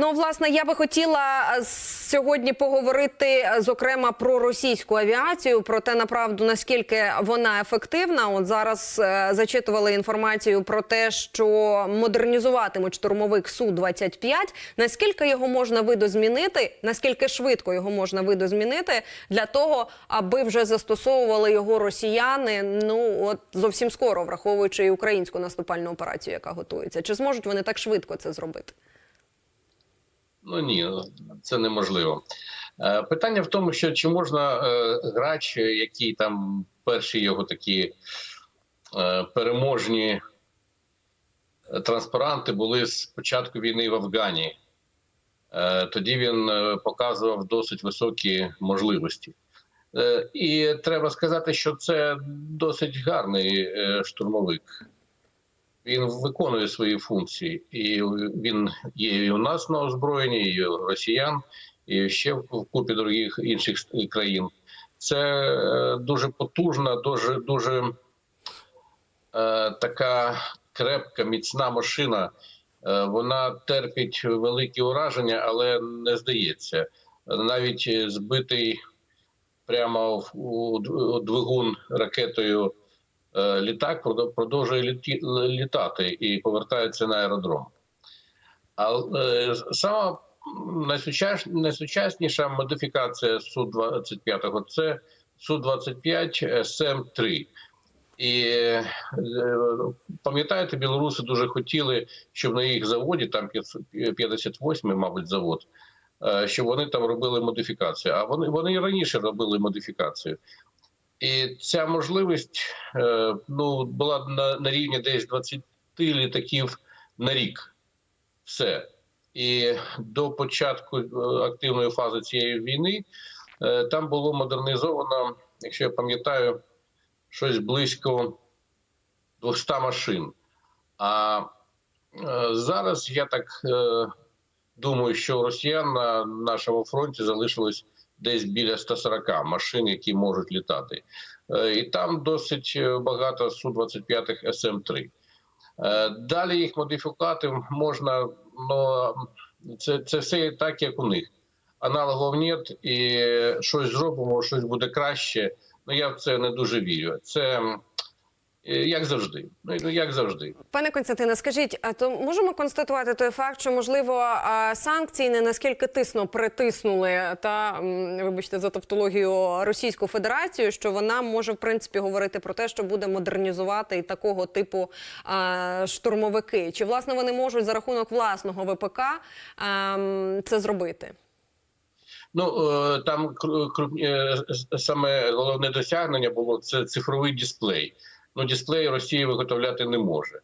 Ну, власне, я би хотіла е, сьогодні поговорити е, зокрема про російську авіацію, про те, направду наскільки вона ефективна. От зараз е, зачитували інформацію про те, що модернізуватимуть штурмовик су 25 Наскільки його можна видозмінити? Наскільки швидко його можна видозмінити для того, аби вже застосовували його росіяни? Ну от зовсім скоро, враховуючи і українську наступальну операцію, яка готується, чи зможуть вони так швидко це зробити? Ну ні, це неможливо. Е, Питання в тому, що чи можна е, грач, який там перші його такі е, переможні е, транспаранти були з початку війни в Афгані. Е, Тоді він е, показував досить високі можливості. Е, І треба сказати, що це досить гарний е, штурмовик. Він виконує свої функції, і він є і у нас на озброєнні, і у росіян, і ще в купі других інших країн. Це е, дуже потужна, дуже дуже е, така крепка, міцна машина. Е, вона терпить великі ураження, але не здається. Навіть збитий прямо в- у двигун ракетою літак продо- продовжує літати і повертається на аеродром. Але сама найсучасніша модифікація Су-25 це Су-25 СМ-3. І е, пам'ятаєте, білоруси дуже хотіли, щоб на їх заводі, там 58-й, мабуть, завод, е, щоб вони там робили модифікацію. А вони, вони раніше робили модифікацію. І ця можливість е, ну, була на, на рівні десь 20 літаків на рік. Все. І до початку е, активної фази цієї війни е, там було модернізовано, якщо я пам'ятаю, щось близько 200 машин. А зараз я так думаю, що росіян на нашому фронті залишилось десь біля 140 машин, які можуть літати. Е, І там досить е, багато Су-25 СМ-3. Е, Далі їх модифікувати можна, ну це, це все так, як у них. Аналогов нет, і щось зробимо, щось буде краще. Ну я в це не дуже вірю. Це як завжди. Ну як завжди. Пане Константине, скажіть, а то можемо констатувати той факт, що можливо санкції не наскільки тисно притиснули та вибачте за тавтологію Російську Федерацію, що вона може в принципі говорити про те, що буде модернізувати і такого типу а, штурмовики? Чи власне вони можуть за рахунок власного ВПК а, це зробити? Ну е, там е, саме головне досягнення було це цифровий дисплей. Ну, дисплей Росія виготовляти не може.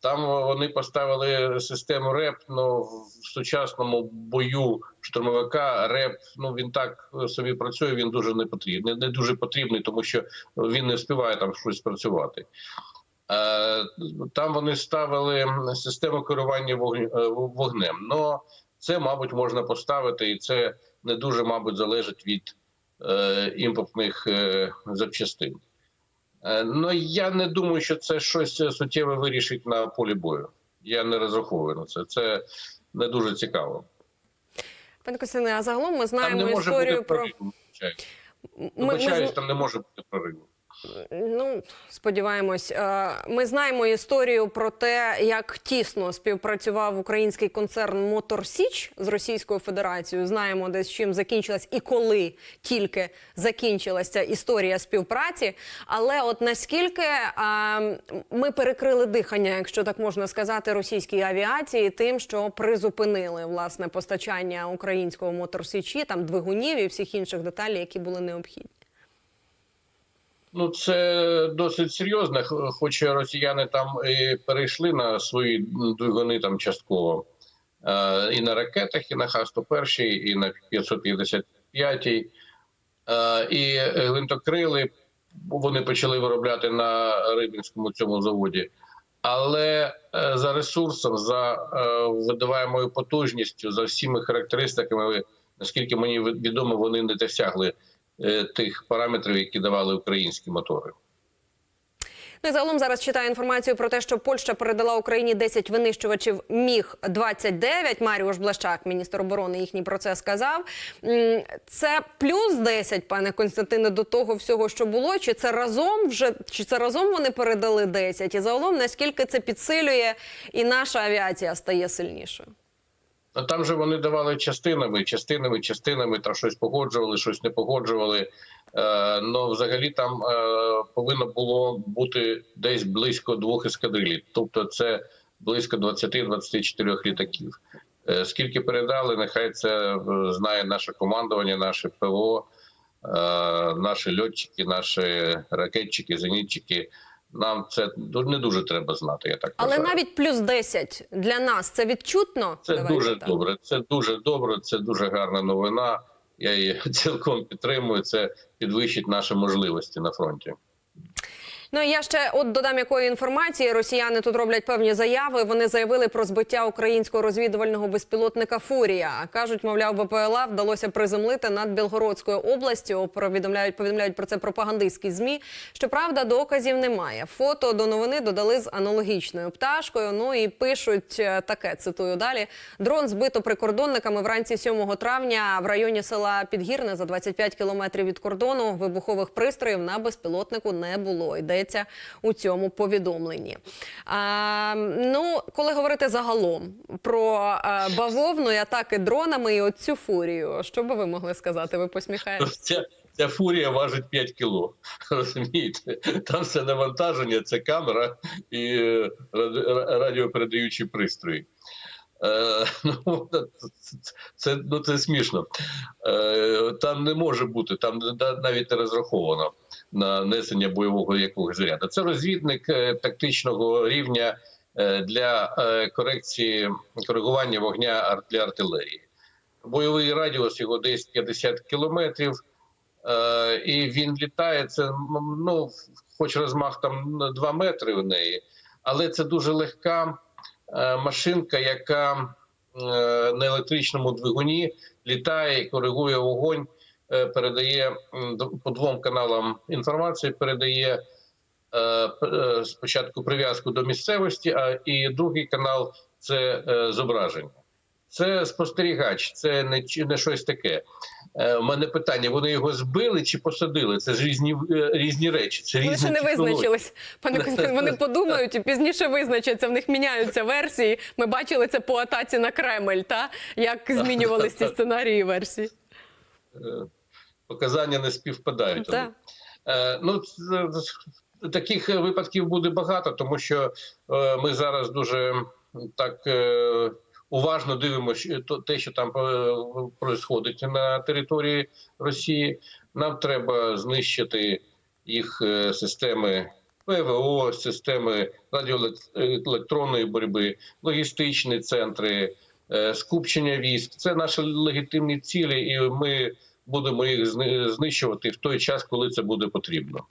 Там вони поставили систему РЕП. Ну в сучасному бою штурмовика РЕП. Ну він так собі працює. Він дуже не потрібний, не дуже потрібний, тому що він не встигає там щось працювати. Е, Там вони ставили систему керування е, вогнем. Ну це, мабуть, можна поставити, і це не дуже, мабуть, залежить від е, імпортних запчастин. Е, ну я не думаю, що це щось суттєве вирішить на полі бою. Я не розраховую на це. Це не дуже цікаво. Пане Костяне, а загалом ми знаємо історію про вибачаюсь. Ми- там не може бути прориву. Ну, сподіваємось, Е, ми знаємо історію про те, як тісно співпрацював український концерн Мотор Січ з Російською Федерацією. Знаємо, десь чим закінчилась і коли тільки закінчилася історія співпраці. Але от наскільки ми перекрили дихання, якщо так можна сказати, російській авіації, тим, що призупинили власне постачання українського моторсічі, там двигунів і всіх інших деталей, які були необхідні. Ну, це досить серйозно, хоч росіяни там і перейшли на свої двигуни там частково. Е, і на ракетах, і на Х-101, і на 555. Е, і гвинтокрили вони почали виробляти на Рибінському цьому заводі. Але е, за ресурсом, за видаваємою потужністю, за всіми характеристиками, наскільки мені відомо, вони не досягли тих параметрів, які давали українські мотори. Ну загалом зараз читаю інформацію про те, що Польща передала Україні 10 винищувачів Міг 29 Маріуш Блащак, міністр оборони, їхній про це сказав. Це плюс 10, пане Константине, до того всього, що було. Чи це разом вже чи це разом вони передали 10? І загалом наскільки це підсилює, і наша авіація стає сильнішою? Ну, Там же вони давали частинами, частинами, частинами, там щось погоджували, щось не погоджували. Е, ну, взагалі там е, повинно було бути десь близько двох ескадрилів. Тобто це близько 20-24 літаків. Е, скільки передали, нехай це е, знає наше командування, наше ПВО, е, наші льотчики, наші ракетчики, зенітчики. Нам це не дуже треба знати. Я так Але вважаю. навіть плюс 10 для нас це відчутно. Це Давайте дуже так. добре. Це дуже добре. Це дуже гарна новина. Я її цілком підтримую. Це підвищить наші можливості на фронті. Ну і я ще от додам якої інформації. Росіяни тут роблять певні заяви. Вони заявили про збиття українського розвідувального безпілотника Фурія. кажуть, мовляв, БПЛА вдалося приземлити над Білгородською областю. Повідомляють повідомляють про це пропагандистські змі. Щоправда, доказів немає. Фото до новини додали з аналогічною пташкою. Ну і пишуть е, таке. Цитую далі: дрон збито прикордонниками вранці 7 травня в районі села Підгірне за 25 кілометрів від кордону. Вибухових пристроїв на безпілотнику не було. Йдеться у цьому повідомленні. А, ну, коли говорити загалом про а, бавовну і атаки дронами і оцю фурію, що би ви могли сказати? Ви посміхаєтеся? Ця, фурія важить 5 кіло. Розумієте? Там все навантаження, це камера і е, радіопередаючі пристрої. Е, ну, це, ну, це смішно. Е, там не може бути, там навіть не розраховано на несення бойового якогось заряду. Це розвідник е, тактичного рівня для корекції коригування вогня для артилерії. Бойовий радіус його десь 50 кілометрів, і він літає. Це ну, хоч розмах там 2 метри в неї, але це дуже легка машинка, яка е, на електричному двигуні літає і коригує вогонь, е, передає по двом каналам інформації, передає. е, е, Спочатку прив'язку до місцевості, а і другий канал це е, зображення. Це спостерігач, це не, не щось таке. Е, У мене питання: вони його збили чи посадили? Це ж різні е, різні речі. Це різні ще не визначились. Пане Константин, вони подумають і пізніше визначаться. В них міняються версії. Ми бачили це по атаці на Кремль, та як змінювалися ці сценарії і версії. Е, Показання не співпадають. Так. Е, Ну, таких випадків буде багато, тому що е, ми зараз дуже так е, уважно дивимося то- те, що там відбувається на території Росії. Нам треба знищити їх е, системи ПВО, системи радіоелектронної боротьби, логістичні центри, е, скупчення військ. Це наші легітимні цілі, і ми будемо їх знищувати в той час, коли це буде потрібно.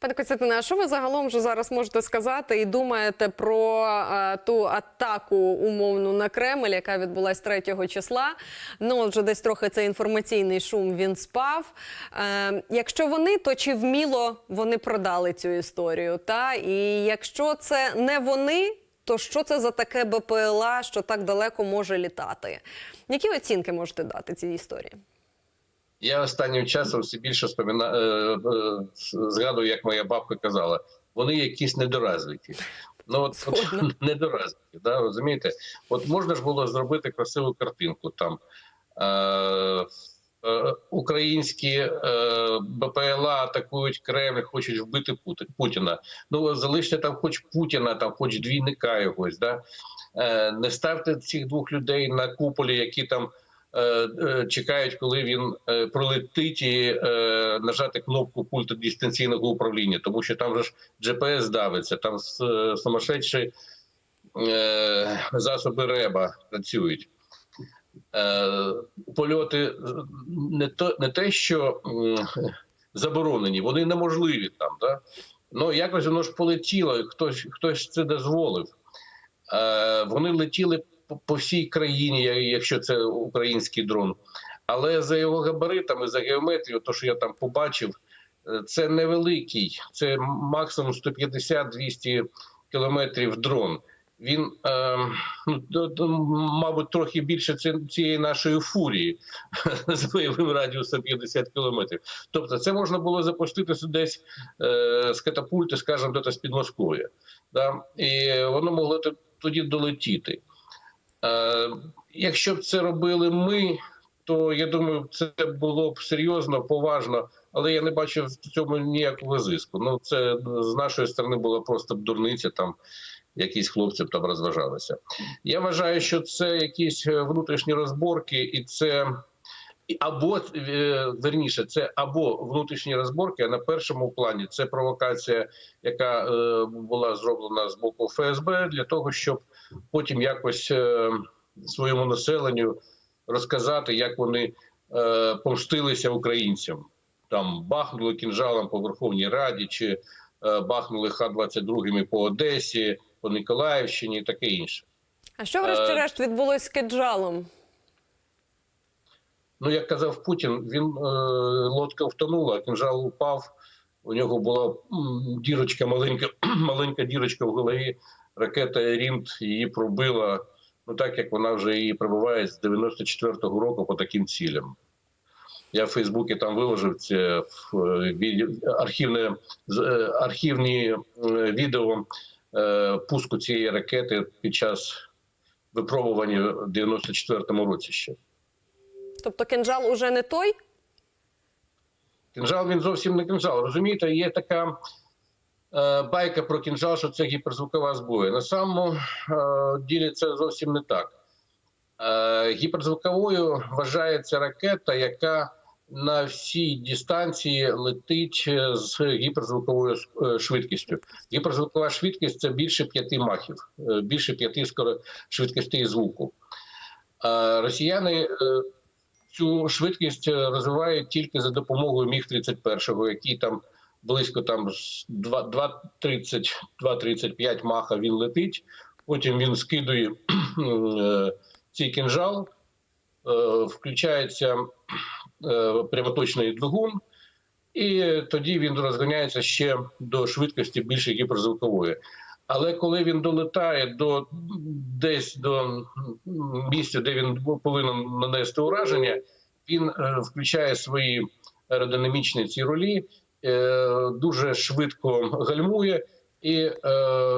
Пане Костянтине, а що ви загалом вже зараз можете сказати і думаєте про е, ту атаку умовну на Кремль, яка відбулась 3 числа? Ну от вже десь трохи цей інформаційний шум він спав. Е, якщо вони, то чи вміло вони продали цю історію? Та і якщо це не вони. То що це за таке БПЛА, що так далеко може літати? Які оцінки можете дати цій історії? Я останнім часом все більше спомина... е, е, згадую, як моя бабка казала, вони якісь недоразвиті. Ну от, от недоразвиті, да, розумієте? От можна ж було зробити красиву картинку там. Е, е, українські БПЛА атакують Кремль, хочуть вбити Путіна. Ну залиште там хоч Путіна, там хоч двійника якогось. Да? Не ставте цих двох людей на куполі, які там чекають, коли він е, пролетить і е, нажати кнопку пульту дистанційного управління, тому що там же ж GPS давиться, там е, сумасшедші е, засоби РЕБа працюють. Е, польоти е, не то не те, що заборонені, вони неможливі там. Да? Ну якось воно ж полетіло, хтось хтось це дозволив. Е, вони летіли по, всій країні, якщо це український дрон. Але за його габаритами, за геометрією, то що я там побачив, Е, Це невеликий, це максимум 150-200 кілометрів дрон. Він, е, ну, мабуть, трохи більше цієї нашої фурії з бойовим радіусом 50 кілометрів. Тобто, це можна було запустити десь е, з катапульти, скажімо, десь з Підмосков'я. Да? І воно могло тоді долетіти. Е, якщо б це робили ми, то я думаю, це було б серйозно, поважно, але я не бачив в цьому ніякого зиску. Ну, це з нашої сторони була просто б дурниця, там якісь хлопці б там розважалися. Я вважаю, що це якісь е, внутрішні розборки, і це. Або е, верніше, це або внутрішні розборки, а на першому плані це провокація, яка е, була зроблена з боку ФСБ для того, щоб потім якось е, своєму населенню розказати, як вони помстилися українцям. Там бахнули кінжалом по Верховній Раді, чи бахнули Х-22 по Одесі, по Ніколаївщині і таке інше. А що, врешті-решт, відбулось з Киджалом? Ну, як казав Путін, він е, лодка втонула, кінжал упав. У нього була дірочка, маленька, маленька дірочка в голові. Ракета Рінт її пробила. Ну так як вона вже її пробиває з 94-го року по таким цілям. Я в Фейсбуці там виложив це е, архівне е, архівні е, відео пуску цієї ракети під час випробування в 94-му році ще. Тобто кинжал уже не той? Кінжал він зовсім не кінжал. Розумієте, є така е, байка про кінжал, що це гіперзвукова зброя. На самому е, ділі це зовсім не так. Е, гіперзвуковою вважається ракета, яка на всій дистанції летить е, з гіперзвуковою е, швидкістю. Гіперзвукова швидкість це більше п'яти махів, е, більше п'яти швидкостей звуку. Росіяни цю швидкість е, розвивають тільки за допомогою міг 31 який там близько там з 2 2.30, 2.35 маха він летить. Потім він скидує е, цей кінжал, е, включається прямоточний двигун, і тоді він розганяється ще до швидкості більше гіперзвукової. Але коли він долетає до десь до місця, де він повинен нанести ураження, він е, включає свої аеродинамічні ці ролі, е, дуже швидко гальмує і е,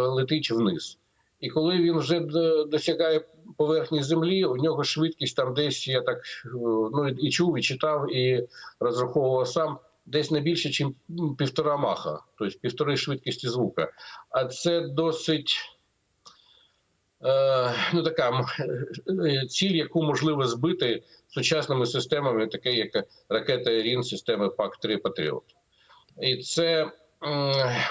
летить вниз. І коли він вже досягає поверхні землі, у нього швидкість там десь я так ну і чув, і читав, і розраховував сам. Десь не більше, ніж півтора маха, тобто півтори швидкості звука. А це досить е, ну, така е, ціль, яку можливо збити сучасними системами, таке як ракета Рін системи ПАК-3 Патріот. І це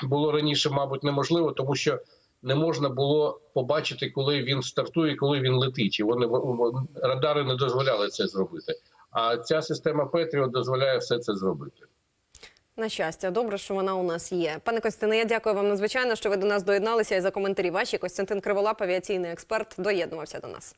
було раніше, мабуть, неможливо, тому що не можна було побачити, коли він стартує, коли він летить. І вони радари не дозволяли це зробити. А ця система Петріот дозволяє все це зробити. На щастя, добре, що вона у нас є. Пане Костяне, я дякую вам надзвичайно, що ви до нас доєдналися і за коментарі ваші. Костянтин Криволап, авіаційний експерт, доєднувався до нас.